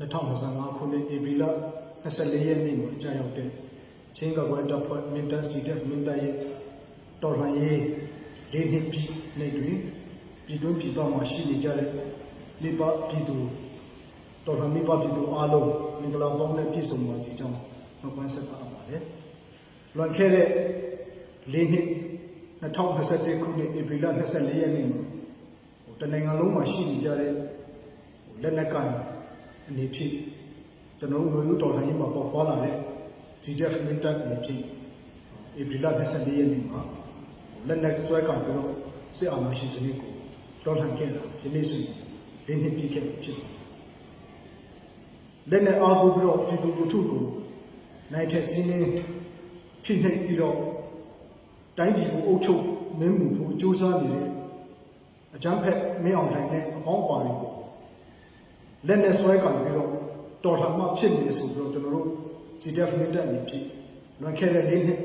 2025ခုနှစ်ဧပြီလ24ရက်နေ့မှာကြာရောက်တဲ့ချင်းကကွယ်တပ်ဖွဲ့မင်တပ်စီတက်မင်တပ်ရဲ့တော်လှန်ရေးလေးနှစ်ပြည့်နေ့တွင်ပြည်တွင်းပြည်ပမှာရှိနေကြတဲ့လိပပြည်သူတော်လှန်မိဘပြည်သူအားလုံးမင်္ဂလာပေါင်းနဲ့ပြည့်စုံပါစေကြောင်းနှုတ်ခွန်းဆက်ပါပါတယ်။လွန်ခဲ့တဲ့လေးနှစ်2021ခုနှစ်ဧပြီလ24ရက်နေ့မှာဟိုတနိုင်ငံလုံးမှာရှိနေကြတဲ့ဟိုလက်နက်ကိုင် အနေဖြင့်ကျွန်တော်တို့မျိုးတော်လှန်ရေးမှာပေါ်ပေါ်လာတဲ့ CDF မင်းတပ်အနေဖြင့်ဧပြီလ24ရက်နေ့မှာလက်နက်ဆွဲကင်ပြီးတော့စစ်အာဏာရှင်စနစ်ကိုတော်လှန်ခဲ့တာဒီနေ့ဆိုရင်လေးနှစ်ပြည့်ခဲ့ပြီဖြစ်ပါတယ်။လက်နက်အားကိုပြီးတော့ပြည်သူလူထုကိုနိုင်တဲ့စီးနှင်းဖြစ်နေပြီးတော့တိုင်းပြည်ကိုအုပ်ချုပ်မင်းမှုဖို့ကြိုးစားနေတဲ့အကြမ်းဖက်မင်းအောင်လှိုင်နဲ့အပေါင်းပါတွေကို လက်နဲ့ဆွဲကင်ပြီးတော့တော်လှန်မှဖြစ်နေဆိုပြီးတော့ကျွန်တော်တို့ CDF မြင့်တက်နေဖြစ်လွန်ခဲ့တဲ့လေးနှစ်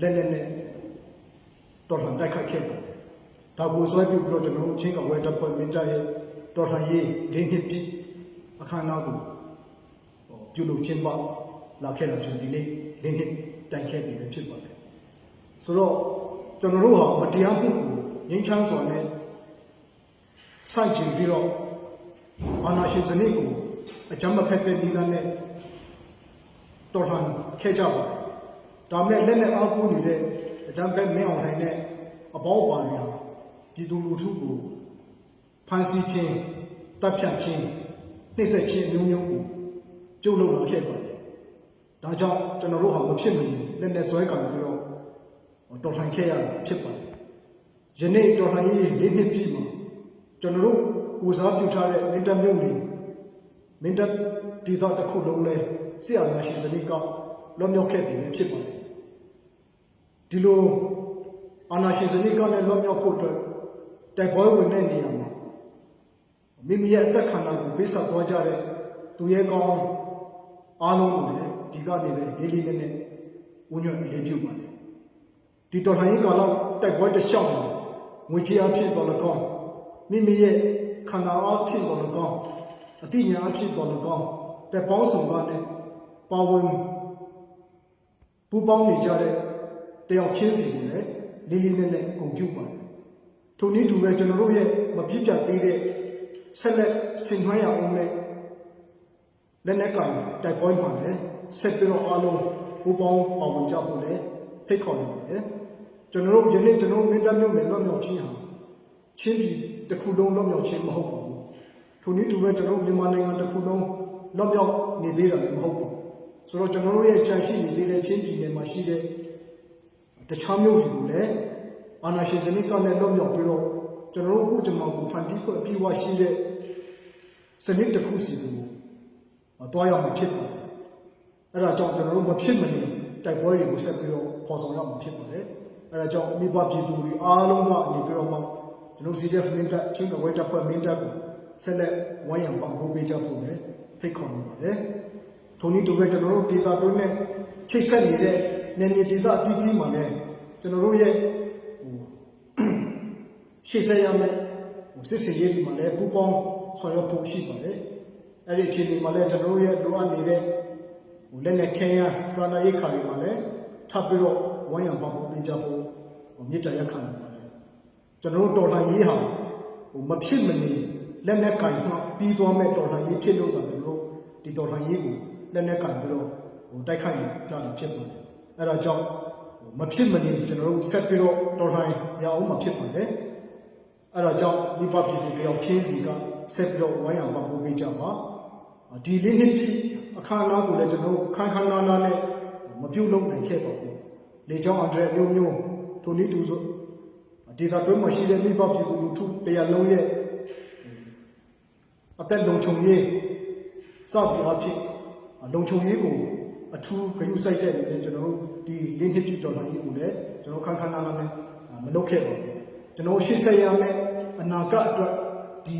လက်နဲ့နဲ့တော်လှန်တိုက်ခတ်ခဲ့ပါတယ်။ဒါကိုဆွဲပြီးတော့ကျွန်တော်တို့ချင်းကဝဲတပ်ဖွဲ့မြင့်တက်ရဲ့တော်လှန်ရေးလေးနှစ်ပြည့်အခမ်းအနားကိုဟောပြုလုပ်ကျင်းပလာခဲ့တာဆိုဒီနေ့လေးနှစ်တိုင်ခဲ့ပြီပဲဖြစ်ပါတယ်။ဆိုတော့ကျွန်တော်တို့ဟာမတရားမှုကိုငြိမ်းချမ်းစွာနဲ့စိုက်ချင်ပြီးတော့ အာဏာရှင်စနစ်ကိုအကြမ်းမဖက်တဲ့နည်းလမ်းနဲ့တော်လှန်ခဲ့ကြပါတယ်။ဒါမဲ့လက်နဲ့အားကိုးနေတဲ့အကြမ်းဖက်မင်းအောင်လှိုင်နဲ့အပေါင်းပါတွေဟာပြည်သူလူထုကိုဖမ်းဆီးခြင်းတပ်ဖြတ်ခြင်းနှိပ်စက်ခြင်းမျိုးမျိုးကိုပြုလုပ်လာခဲ့ပါတယ်။ဒါကြောင့်ကျွန်တော်တို့ဟာမဖြစ်မနေလက်နဲ့ဆွဲကင်ပြီးတော့တော်လှန်ခဲ့ရတာဖြစ်ပါတယ်။ယနေ့တော်လှန်ရေးလေးနှစ်ပြည့်မှာကျွန်တော်တို့ ကိုစားပြုထားတဲ့မင်းတပ်မြုပ်နေမင်းတပ်ဒေသတစ်ခုလုံးလဲဆရာနာရှင်စနစ်ကလွတ်မြောက်ခဲ့ပြီလည်းဖြစ်ပါတယ်ဒီလိုအာနာရှင်စနစ်ကလည်းလွတ်မြောက်ဖို့အတွက်တိုက်ပွဲဝင်တဲ့နေရာမှာမိမိရဲ့အသက်ခန္ဓာကိုပေးဆက်သွားကြတဲ့သူရဲ့ကောင်းအားလုံးကိုလည်းဒီကနေလည်းလေးလေးနက်နက်ဝညွတ်လေးပြုပါတယ်ဒီတော်လှန်ရေးကာလတိုက်ပွဲတစ်လျှောက်မှာငွေချေအဖြစ်တော်လည်းကောင်းမိမိရဲ့ ခန္ဓာအားဖြင့်တော်လည်းကောင်းအတိညာအဖြစ်တော်လည်းကောင်းတဲ့ပေါင်းစုံကနဲ့ပါဝင်ပူပေါင်းနေကြတဲ့တယောက်ချင်းစီကိုလည်းလေးလေးနက်နက်ဂုဏ်ပြုပါတယ်ထိုနည်းတူပဲကျွန်တော်တို့ရဲ့မပြည့်ပြတ်သေးတဲ့ဆက်လက်ဆင်နွှဲရအောင်နဲ့လက်နက်ကင်တိုက်ပွဲမှာလည်းဆက်ပြီးတော့အားလုံးပူပေါင်းပါဝင်ကြဖို့လည်းဖိတ်ခေါ်နေပါတယ်ကျွန်တော်တို့ယနေ့ကျွန်တော်မင်းတပ်မြို့နယ်လွတ်မြောက်ချင်းဟာချင်းပြည် တစ်ခုလုံးလွတ်မြောက်ချင်းမဟုတ်ပါဘူးထိုနည်းတူပဲကျွန်တော်တို့မြန်မာနိုင်ငံတစ်ခုလုံးလွတ်မြောက်နေသေးတာလည်းမဟုတ်ပါဘူးဆိုတော့ကျွန်တော်တို့ရဲ့ကြံရှိနေသေးတဲ့ချင်းပြည်နယ်မှာရှိတဲ့တခြားမြို့တွေကိုလည်းအာဏာရှင်စနစ်ကလည်းလွတ်မြောက်ပြီးတော့ကျွန်တော်တို့ကိုကျွန်တော်ကိုဖန်တီးဖို့အပြည့်အဝရှိတဲ့စနစ်တစ်ခုစီကိုတွားရမှာဖြစ်ပါတယ်အဲ့ဒါကြောင့်ကျွန်တော်တို့မဖြစ်မနေတိုက်ပွဲတွေကိုဆက်ပြီးတော့ပေါ်ဆောင်ရမှာဖြစ်ပါတယ်အဲ့ဒါကြောင့်မိဘပြည်သူတွေအားလုံးကနေပြီးတော့မှ ကျွန်တော် CDF မင်းတပ်ချင်းတော်ဝဲတပ်ဖွဲ့မင်းတပ်ကိုဆက်လက်ဝိုင်းရံပံ့ပိုးပေးကြဖို့လည်းဖိတ်ခေါ်နေပါတယ်ထိုနည်းတူပဲကျွန်တော်တို့ဒေသတွင်းနဲ့ချိတ်ဆက်နေတဲ့နေမြေဒေသအတီးတီးမှာလည်းကျွန်တော်တို့ရဲ့ဟိုရှေ့ဆက်ရမယ့်ဟိုစစ်စင်ရေးဒီမှာလည်းပူပေါင်းဆောင်ရွက်ဖို့ရှိပါတယ်အဲ့ဒီအခြေအနေမှာလည်းကျွန်တော်တို့ရဲ့လိုအပ်နေတဲ့ဟိုလက်နဲ့ခဲရစာနာရေးခါတွေမှာလည်းထပ်ပြီးတော့ဝိုင်းရံပံ့ပိုးပေးကြဖို့ဟိုမြစ်တရက်ခံနေပါတယ် ကျွန်တော်တို့တော်လှန်ရေးဟာဟိုမဖြစ်မနေလက်နဲ့ကင်မှပြီးသွားမဲ့တော်လှန်ရေးဖြစ်လို့တာကျွန်တော်တို့ဒီတော်လှန်ရေးကိုလက်နဲ့ကင်ပြီးတော့ဟိုတိုက်ခိုက်ကြတာဖြစ်ပါတယ်အဲ့ဒါကြောင့်မဖြစ်မနေကျွန်တော်တို့ဆက်ပြီးတော့တော်လှန်ရအောင်မဖြစ်ပါနဲ့အဲ့ဒါကြောင့်မိဘပြည်သူတယောက်ချင်းစီကဆက်ပြီးတော့ဝိုင်းရံပံ့ပိုးပေးကြပါဒီလေးနှစ်ပြည့်အခမ်းအနားကိုလည်းကျွန်တော်ခန်းခန်းနားနားနဲ့မပြုတ်လုပ်နိုင်ခဲ့ပါဘူးလေကြောင်းအန်ဒရမျိုးမျိုးထိုနည်းတူဆို ဒေတာတွင်းမှာရှိတဲ့မိဘပြည်သူလူထုတရားလုံးရဲ့အသက်လုံခြုံရေးစသည်အဖြစ်လုံခြုံရေးကိုအထူးဂရုစိုက်တဲ့အနေနဲ့ကျွန်တော်တို့ဒီလေးနှစ်ပြည့်တော်လှန်ရေးကိုလည်းကျွန်တော်ခန်းခန်းနားနားနဲ့မလုပ်ခဲ့ပါဘူးကျွန်တော်ရှေ့ဆက်ရမယ့်အနာဂတ်အတွက်ဒီ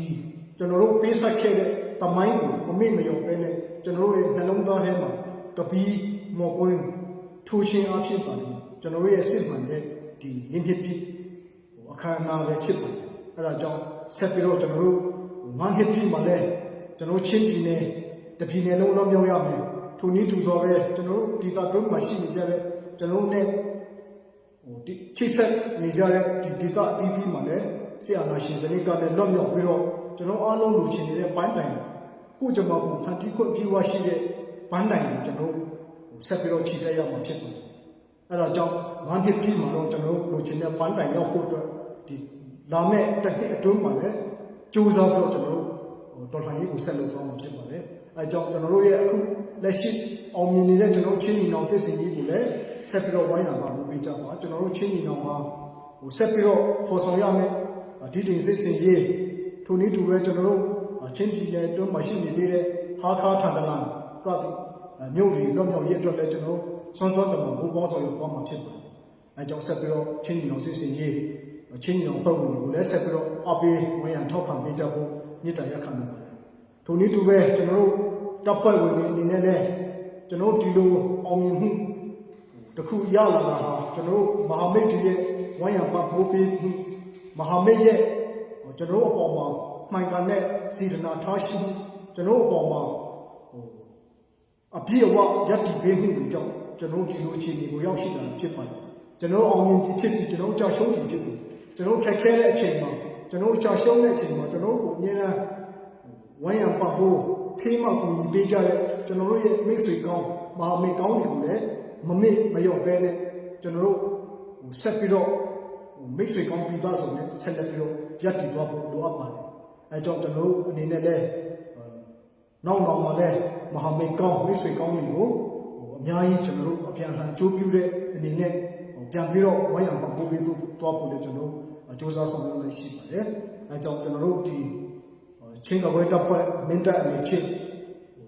ကျွန်တော်တို့ပေးဆက်ခဲ့တဲ့တမိုင်းကိုမမေ့မလျော့ပဲနဲ့ကျွန်တော်တို့ရဲ့နှလုံးသားထဲမှာကပီးမော်ကွင်းထူချင်းအဖြစ်ပါလေကျွန်တော်တို့ရဲ့စစ်မှန်တဲ့ဒီရင်းဖြစ်ပြီးဟို အခမ်းအနားပဲဖြစ်ပါတယ်အဲ့ဒါကြောင့်ဆက်ပြီးတော့ကျွန်တော်တို့ငန်းဟစ်ပြီးမှလည်းကျွန်တော်ချင်းပြည်နယ်တပြည်နယ်လုံးလုံးမြောက်ရမယ်ထိုနည်းတူစွာပဲကျွန်တော်တို့ဒီတာတွင်းမှာရှိနေကြတဲ့ကျွန်တော်တို့ ਨੇ ဟိုဒီချိတ်ဆက်နေကြတဲ့ဒီဒေတာအသီးသီးမှာလည်းဆရာနာရှင်စနစ်ကလည်းလွတ်မြောက်ပြီးတော့ကျွန်တော်အားလုံးလူချင်းနေတဲ့ပန်းတိုင်ကိုကျွန်တော်ကိုဖန်တီးခွင့်ပြုဝရှိတဲ့ပန်းတိုင်ကိုကျွန်တော်ဆက်ပြီးတော့ခြေတက်ရမှာဖြစ်ပါတယ်အဲ့တော့ကြောင့်ငါးနှစ်ပြည့်မှာတော့ကျွန်တော်လူချင်းတဲ့ပန်းတိုင်ရောက်ဖို့အတွက်ဒီ လာမဲ့တစ်နှစ်အတွင်းမှာလည်းကြိုးစားပြီးတော့ကျွန်တော်တို့ဟိုတော်လှန်ရေးကိုဆက်လုပ်သွားမှာဖြစ်ပါတယ်အဲကြောင့်ကျွန်တော်တို့ရဲ့အခုလက်ရှိအောင်မြင်နေတဲ့ကျွန်တော်ချင်းညီနောင်စစ်စင်ကြီးကိုလည်းဆက်ပြီးတော့ဝိုင်းရမှာလုပ်ပေးကြပါကျွန်တော်တို့ချင်းညီနောင်မှာဟိုဆက်ပြီးတော့ဖော်ဆောင်ရမယ်ဒီတင်စစ်စင်ကြီးထိုနည်းတူပဲကျွန်တော်တို့ချင်းပြည်နယ်တွင်းမှာရှိနေသေးတဲ့ဟာခါထန်တလန်စသည်မြို့တွေလွတ်မြောက်ရေးအတွက်လည်းကျွန်တော်စွမ်းစွမ်းတမန်ဘူပေါင်းဆောင်ရွက်သွားမှာဖြစ်ပါတယ်အဲကြောင့်ဆက်ပြီးတော့ချင်းညီနောင်စစ်စင်ကြီး ချင်းညီနောင်ဖွဲ့ဝင်တွေကိုလည်းဆက်ပြီးတော့အပေးဝန်ရံထောက်ခံပေးကြဖို့မြစ်တာရက်ခံနေပါတယ်ထိုနည်းတူပဲကျွန်တော်တို့တပ်ဖွဲ့ဝင်တွေအနေနဲ့လည်းကျွန်တော်တို့ဒီလိုအောင်မြင်မှုတစ်ခုရလာတာဟာကျွန်တော်တို့မဟာမိတ်တွေရဲ့ဝိုင်းရံပတ်ဖို့ပေးမှုမဟာမိတ်ရဲ့ကျွန်တော်တို့အပေါ်မှာမှန်ကန်တဲ့စီဒနာထားရှိမှုကျွန်တော်တို့အပေါ်မှာဟိုအပြည့်အဝယက်တီပေးမှုတွေကြောင့်ကျွန်တော်တို့ဒီလိုအခြေအနေကိုရောက်ရှိလာဖြစ်ပါတယ်ကျွန်တော်တို့အောင်မြင်သည်ဖြစ်စီကျွန်တော်တို့ကြောက်ရှုံးသည်ဖြစ်စီ ကျွန်တော်တို့ခက်ခဲတဲ့အချိန်မှာကျွန်တော်တို့ကြောက်ရှုံးတဲ့အချိန်မှာကျွန်တော်တို့ကိုအမြဲတမ်းဝိုင်းရံပတ်ဖို့ဖေးမှကူညီပေးကြတဲ့ကျွန်တော်တို့ရဲ့မိတ်ဆွေကောင်းမဟာမိတ်ကောင်းတွေကိုလည်းမမေ့မလျော့ပဲနဲ့ကျွန်တော်တို့ဟိုဆက်ပြီးတော့ဟိုမိတ်ဆွေကောင်းပြီးသားဆိုရင်ဆက်လက်ပြီးတော့ရပ်တည်သွားဖို့လိုအပ်ပါတယ်အဲကြောင့်ကျွန်တော်တို့အနေနဲ့လည်းနောက်နောက်မှာလည်းမဟာမိတ်ကောင်းမိတ်ဆွေကောင်းတွေကိုဟိုအများကြီးကျွန်တော်တို့အပြန်အလှန်အကျိုးပြုတဲ့အနေနဲ့ဟို ပြန်ပြီးတော့ဝိုင်းရံပတ်ဖို့ပေးသွားဖို့လည်းကျွန်တော်တို့စ조사ဆောင်ရွက်နေရှိပါတယ်အဲကြောင့်ကျွန်တော်တို့ဒီချင်းကဘွဲတပ်ဖွဲ့မင်းတပ်အနေဖြင့်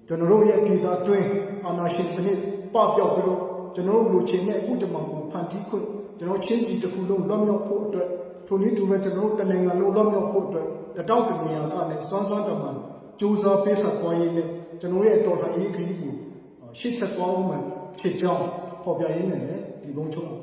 ကျွန်တော်တို့ရဲ့ဒေသတွင်းအာဏာရှင်စနစ်ပပျောက်ပြီးတော့ကျွန်တော်တို့လူချင်းနဲ့ဥတ္တမကိုဖန်တီးခွင့်ကျွန်တော်ချင်းကြီးတစ်ခုလုံးလွတ်မြောက်ဖို့အတွက်ထိုနည်းတူပဲကျွန်တော်တို့တနိုင်ငံလုံးလွတ်မြောက်ဖို့အတွက်တတောက်တနေရာကနေစွမ်းစွမ်းတမန်ကြိုးစားပေးဆက်သွားရင်းနဲ့ကျွန်တော်ရဲ့တော်လှန်ရေးခရီးကိုရှေ့ဆက်သွားအောင်မှဖြစ်ကြောင်းဖော်ပြရင်းနဲ့လည်းဒီကုန်းချုပ်ပါပါတယ်